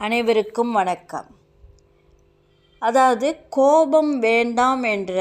அனைவருக்கும் வணக்கம். அதாவது கோபம் வேண்டாம் என்ற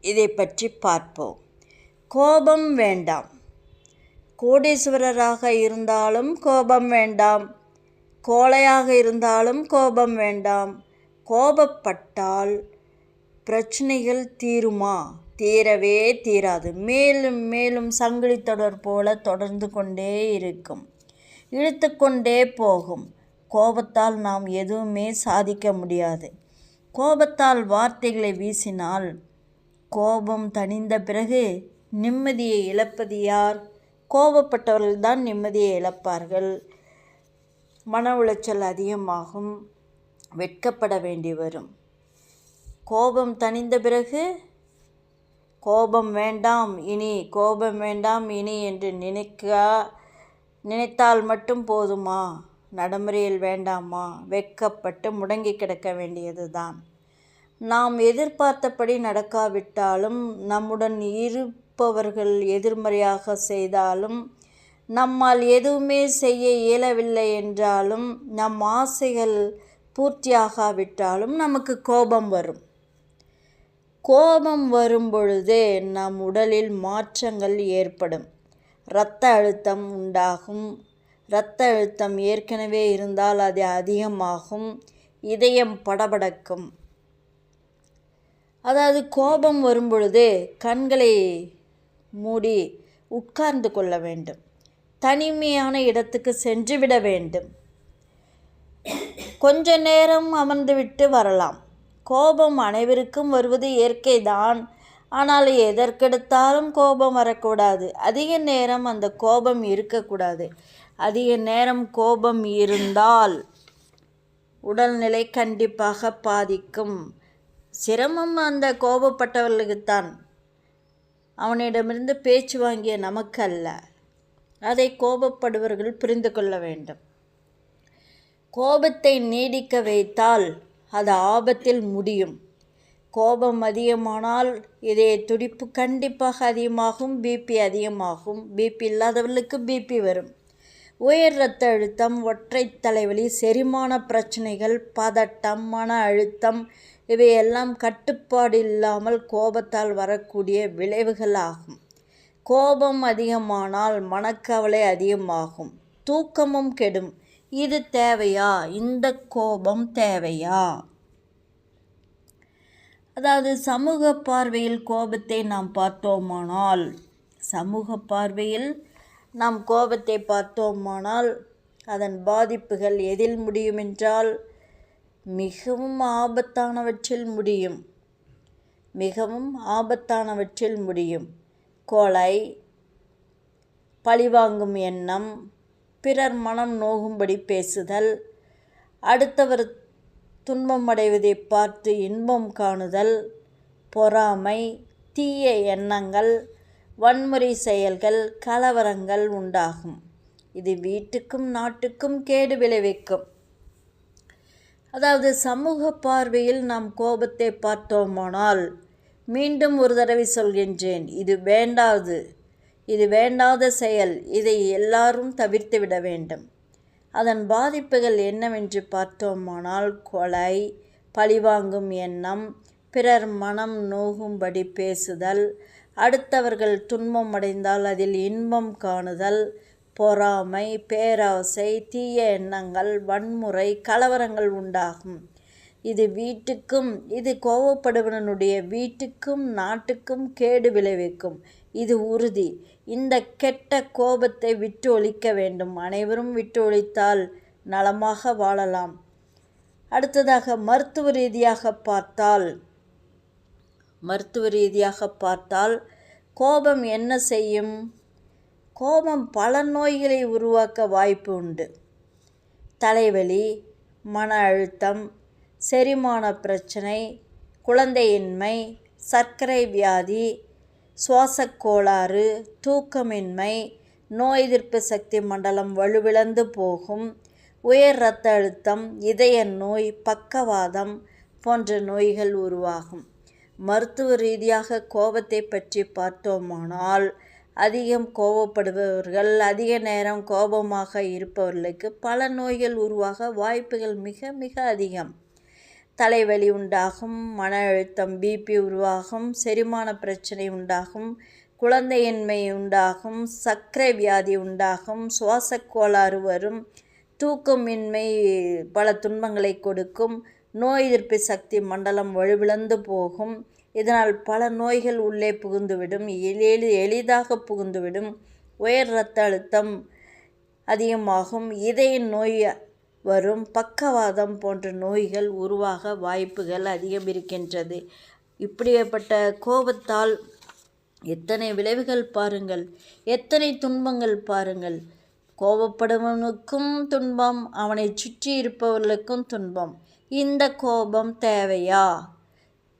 இதை பற்றி பார்ப்போம். கோபம் வேண்டாம். கோடீஸ்வரராக இருந்தாலும் கோபம் வேண்டாம். கோழையாக இருந்தாலும் கோபம் வேண்டாம். கோபப்பட்டால் பிரச்சனைகள் தீருமா? தீரவே தீராது. மேலும் மேலும் சங்கிலி தொடர் போல தொடர்ந்து கொண்டே இருக்கும். இழுத்து கொண்டே போகும். கோபத்தால் நாம் எதுவுமே சாதிக்க முடியாது. கோபத்தால் வார்த்தைகளை வீசினால் கோபம் தணிந்த பிறகு நிம்மதியை இழப்பது யார்? கோபப்பட்டவர்கள்தான் நிம்மதியை இழப்பார்கள். மன உளைச்சல் அதிகமாகும். வெட்கப்பட வேண்டி வரும். கோபம் தணிந்த பிறகு கோபம் வேண்டாம் இனி கோபம் வேண்டாம் இனி என்று நினைக்க நினைத்தால் மட்டும் போதுமா? நடைமுறையில் வேண்டாமா? வெட்கப்பட்டு முடங்கி கிடக்க வேண்டியது தான் நாம் எதிர்பார்த்தபடி நடக்காவிட்டாலும் நம்முடன் இருப்பவர்கள் எதிர்மறையாக செய்தாலும் நம்மால் எதுவுமே செய்ய இயலவில்லை என்றாலும் நம் ஆசைகள் பூர்த்தியாகாவிட்டாலும் நமக்கு கோபம் வரும். கோபம் வரும் பொழுதே நம் உடலில் மாற்றங்கள் ஏற்படும். இரத்த அழுத்தம் உண்டாகும். இரத்த அழுத்தம் ஏற்கனவே இருந்தால் அது அதிகமாகும். இதயம் படபடக்கும். அதாவது கோபம் வரும்பொழுது கண்களை மூடி உட்கார்ந்து கொள்ள வேண்டும். தனிமையான இடத்துக்கு சென்று விட வேண்டும். கொஞ்ச நேரம் அமர்ந்துவிட்டு வரலாம். கோபம் அனைவருக்கும் வருவது இயற்கைதான். ஆனால் எதற்கெடுத்தாலும் கோபம் வரக்கூடாது. அதிக நேரம் அந்த கோபம் இருக்கக்கூடாது. அதிக நேரம் கோபம் இருந்தால் உடல்நிலை கண்டிப்பாக பாதிக்கும். சிரமம் அந்த கோபப்பட்டவர்களுக்குத்தான். அவனிடமிருந்து பேச்சு வாங்கிய நமக்கு அல்ல அதை கோபப்படுபவர்கள் புரிந்து கொள்ள வேண்டும். கோபத்தை நீடிக்க வைத்தால் அது ஆபத்தில் முடியும். கோபம் அதிகமானால் இதய துடிப்பு கண்டிப்பாக அதிகமாகும் பிபி அதிகமாகும். பிபி இல்லாதவர்களுக்கு பிபி வரும். உயர் இரத்த அழுத்தம் ஒற்றை தலைவலி செரிமான பிரச்சனைகள் பதட்டம் மன அழுத்தம் இவையெல்லாம் கட்டுப்பாடு இல்லாமல் கோபத்தால் வரக்கூடிய விளைவுகள் ஆகும் கோபம் அதிகமானால் மனக்கவலை அதிகமாகும். தூக்கமும் கெடும். இது தேவையா? இந்த கோபம் தேவையா? அதாவது சமூக பார்வையில் கோபத்தை நாம் பார்த்தோமானால் சமூக பார்வையில் நாம் கோபத்தை பார்த்தோமானால் அதன் பாதிப்புகள் எதில் முடியும் என்றால் மிகவும் ஆபத்தானவற்றில் முடியும். மிகவும் ஆபத்தானவற்றில் முடியும். கொலை பழிவாங்கும் எண்ணம் பிறர் மனம் நோகும்படி பேசுதல் அடுத்தவர் துன்பம் அடைவதை பார்த்து இன்பம் காணுதல் பொறாமை தீய எண்ணங்கள் வன்முறை செயல்கள் கலவரங்கள் உண்டாகும். இது வீட்டுக்கும் நாட்டுக்கும் கேடு விளைவிக்கும். அதாவது சமூக பார்வையில் நாம் கோபத்தை பார்த்தோமானால் மீண்டும் ஒரு தடவை சொல்கின்றேன் இது வேண்டாது. இது வேண்டாத செயல். இதை எல்லாரும் தவிர்த்து விட வேண்டும். அதன் பாதிப்புகள் என்னவென்று பார்த்தோமானால் கொலை பழிவாங்கும் எண்ணம் பிறர் மனம் நோகும்படி பேசுதல் அடுத்தவர்கள் துன்பம் அடைந்தால் அதில் இன்பம் காணுதல் பொறாமை பேராசை தீய எண்ணங்கள் வன்முறை கலவரங்கள் உண்டாகும். இது வீட்டுக்கும் இது கோவப்படுவனுடைய வீட்டுக்கும் நாட்டுக்கும் கேடு விளைவிக்கும். இது உறுதி. இந்த கெட்ட கோபத்தை விட்டு ஒழிக்க வேண்டும். அனைவரும் விட்டு ஒழித்தால் நலமாக வாழலாம். அடுத்ததாக மருத்துவ ரீதியாக பார்த்தால் மருத்துவ ரீதியாக பார்த்தால் கோபம் என்ன செய்யும்? கோபம் பல நோய்களை உருவாக்க வாய்ப்பு உண்டு. தலைவலி மன அழுத்தம் செரிமான பிரச்சனை குழந்தையின்மை சர்க்கரை வியாதி சுவாசக்கோளாறு தூக்கமின்மை நோய் எதிர்ப்பு சக்தி மண்டலம் வலுவிழந்து போகும் உயர் இரத்த அழுத்தம் இதய நோய் பக்கவாதம் போன்ற நோய்கள் உருவாகும். மருத்துவ ரீதியாக கோபத்தை பற்றி பார்த்தோமானால் அதிகம் கோபப்படுபவர்கள் அதிக நேரம் கோபமாக இருப்பவர்களுக்கு பல நோய்கள் உருவாக வாய்ப்புகள் மிக மிக அதிகம். தலைவலி உண்டாகும் மன அழுத்தம் பிபி உருவாகும் செரிமான பிரச்சனை உண்டாகும் குழந்தையின்மை உண்டாகும் சர்க்கரை வியாதி உண்டாகும் சுவாச கோளாறு வரும் தூக்கமின்மை பல துன்பங்களை கொடுக்கும் நோய் எதிர்ப்பு சக்தி மண்டலம் வலுவிழந்து போகும். இதனால் பல நோய்கள் உள்ளே புகுந்துவிடும் எளி எளிதாக புகுந்துவிடும். உயர் இரத்த அழுத்தம் அதிகமாகும். இதய நோய் வரும் பக்கவாதம் போன்ற நோய்கள் உருவாக வாய்ப்புகள் அதிகம் இருக்கின்றது. இப்படிப்பட்ட கோபத்தால் எத்தனை விளைவுகள் பாருங்கள். எத்தனை துன்பங்கள் பாருங்கள். கோபப்படுபவனுக்கும் துன்பம் அவனை சுற்றி இருப்பவர்களுக்கும் துன்பம். இந்த கோபம் தேவையா?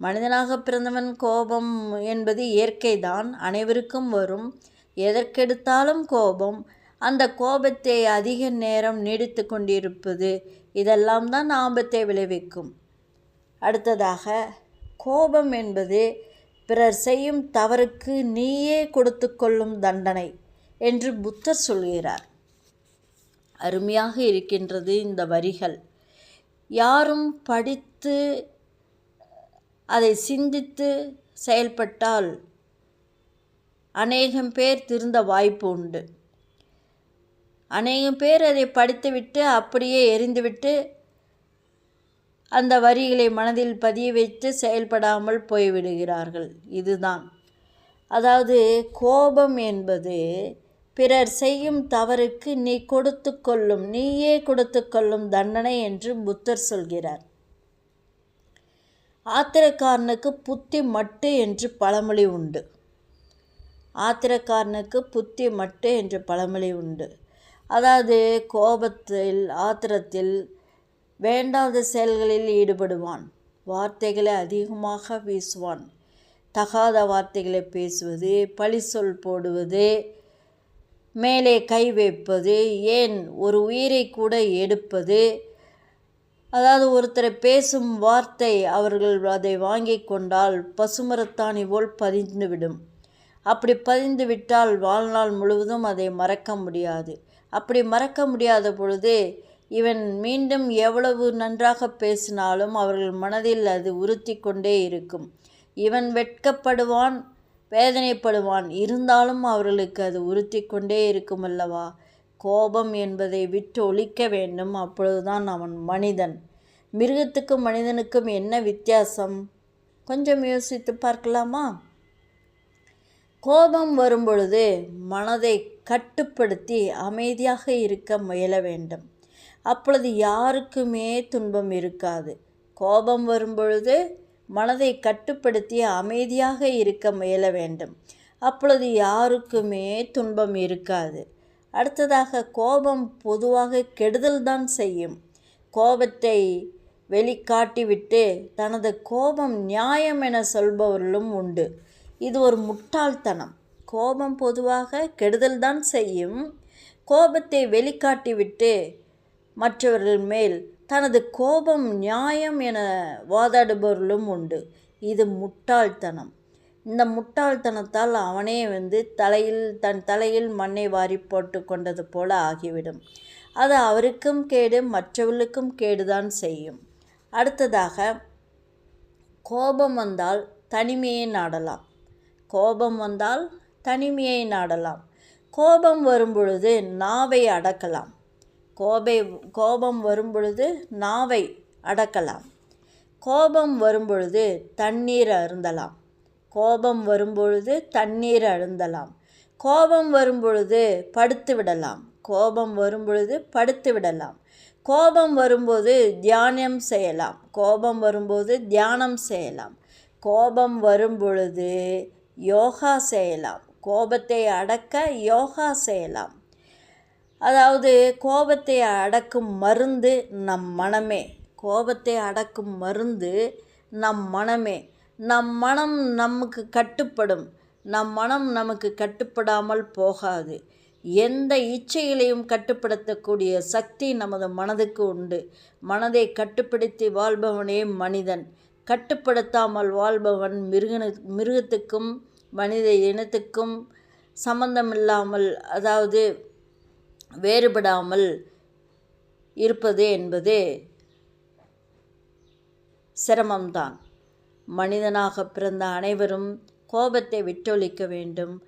மனிதனாக பிறந்தவன் கோபம் என்பது இயற்கைதான். அனைவருக்கும் வரும். எதற்கெடுத்தாலும் கோபம். அந்த கோபத்தை அதிக நேரம் நீடித்து கொண்டிருப்பது இதெல்லாம் தான் ஆபத்தை விளைவிக்கும். அடுத்ததாக கோபம் என்பது பிறர் செய்யும் தவறுக்கு நீயே கொடுத்து கொள்ளும் தண்டனை என்று புத்தர் சொல்கிறார். அருமையாக இருக்கின்றது இந்த வரிகள். யாரும் படித்து அதை சிந்தித்து செயல்பட்டால் அநேகம் பேர் திருந்த வாய்ப்பு உண்டு. அநேகம் பேர் அதை படித்துவிட்டு அப்படியே எரிந்துவிட்டு அந்த வரிகளை மனதில் பதிய வைத்து செயல்படாமல் போய்விடுகிறார்கள். இதுதான். அதாவது கோபம் என்பது பிறர் செய்யும் தவறுக்கு நீ கொடுத்து கொள்ளும் நீயே கொடுத்து கொள்ளும் தண்டனை என்று புத்தர் சொல்கிறார். ஆத்திரக்காரனுக்கு புத்தி மட்டு என்று பழமொழி உண்டு. ஆத்திரக்காரனுக்கு புத்தி மட்டு என்று பழமொழி உண்டு. அதாவது கோபத்தில் ஆத்திரத்தில் வேண்டாத செயல்களில் ஈடுபடுவான். வார்த்தைகளை அதிகமாக வீசுவான். தகாத வார்த்தைகளை பேசுவது பழி சொல் போடுவது மேலே கை வைப்பது ஏன் ஒரு உயிரை கூட எடுப்பது. அதாவது ஒருத்தரை பேசும் வார்த்தை அவர்கள் அதை வாங்கி கொண்டால் பசுமரத்தாணி போல் பதிந்துவிடும். அப்படி பதிந்துவிட்டால் வாழ்நாள் முழுவதும் அதை மறக்க முடியாது. அப்படி மறக்க முடியாத பொழுது இவன் மீண்டும் எவ்வளவு நன்றாக பேசினாலும் அவர்கள் மனதில் அது உறுத்தி கொண்டே இருக்கும். இவன் வெட்கப்படுவான் வேதனைப்படுவான். இருந்தாலும் அவர்களுக்கு அது உறுத்தி கொண்டே இருக்கும் அல்லவா? கோபம் என்பதை விட்டு ஒழிக்க வேண்டும். அப்பொழுதுதான் அவன் மனிதன். மிருகத்துக்கும் மனிதனுக்கும் என்ன வித்தியாசம்? கொஞ்சம் யோசித்து பார்க்கலாமா? கோபம் வரும்பொழுது மனதை கட்டுப்படுத்தி அமைதியாக இருக்க முயல வேண்டும். அப்பொழுது யாருக்குமே துன்பம் இருக்காது. கோபம் வரும்பொழுது மனதை கட்டுப்படுத்தி அமைதியாக இருக்க முயல வேண்டும். அப்பொழுது யாருக்குமே துன்பம் இருக்காது. அடுத்ததாக கோபம் பொதுவாக கெடுதல் தான் செய்யும். கோபத்தை வெளிக்காட்டிவிட்டு தனது கோபம் நியாயம் என சொல்பவர்களும் உண்டு. இது ஒரு முட்டாள்தனம். கோபம் பொதுவாக கெடுதல் தான் செய்யும். கோபத்தை வெளிக்காட்டிவிட்டு மற்றவர்கள் மேல் தனது கோபம் நியாயம் என வாதாடுபவர்களும் உண்டு. இது முட்டாள்தனம். இந்த முட்டாள்தனத்தால் அவனே வந்து தலையில் தன் தலையில் மண்ணை வாரி போட்டு கொண்டது போல ஆகிவிடும். அது அவருக்கும் கேடு மற்றவர்களுக்கும் கேடுதான் செய்யும். அடுத்ததாக கோபம் வந்தால் தனிமையை நாடலாம். கோபம் வந்தால் தனிமையை நாடலாம். கோபம் வரும்பொழுது நாவை அடக்கலாம். கோபை கோபம் வரும்பொழுது நாவை அடக்கலாம். கோபம் வரும்பொழுது தண்ணீர் அருந்தலாம். கோபம் வரும்பொழுது தண்ணீர் அருந்தலாம். கோபம் வரும்பொழுது படுத்து விடலாம். கோபம் வரும்பொழுது படுத்து விடலாம். கோபம் வரும்போது தியானம் செய்யலாம். கோபம் வரும்போது தியானம் செய்யலாம். கோபம் வரும்பொழுது யோகா செய்யலாம் கோபத்தை அடக்க யோகா செய்யலாம் அதாவது கோபத்தை அடக்கும் மருந்து நம் மனமே. கோபத்தை அடக்கும் மருந்து நம் மனமே. நம் மனம் நமக்கு கட்டுப்படும். நம் மனம் நமக்கு கட்டுப்படாமல் போகாது. எந்த இச்சைகளையும் கட்டுப்படுத்தக்கூடிய சக்தி நமது மனதுக்கு உண்டு. மனதை கட்டுப்படுத்தி வாழ்பவனே மனிதன். கட்டுப்படுத்தாமல் வாழ்பவன் மிருகனு மிருகத்துக்கும் மனித இனத்துக்கும் சம்பந்தமில்லாமல் அதாவது வேறுபடாமல் இருப்பது என்பது சிரமம்தான். மனிதனாக பிறந்த அனைவரும் கோபத்தை விட்டொழிக்க வேண்டும்.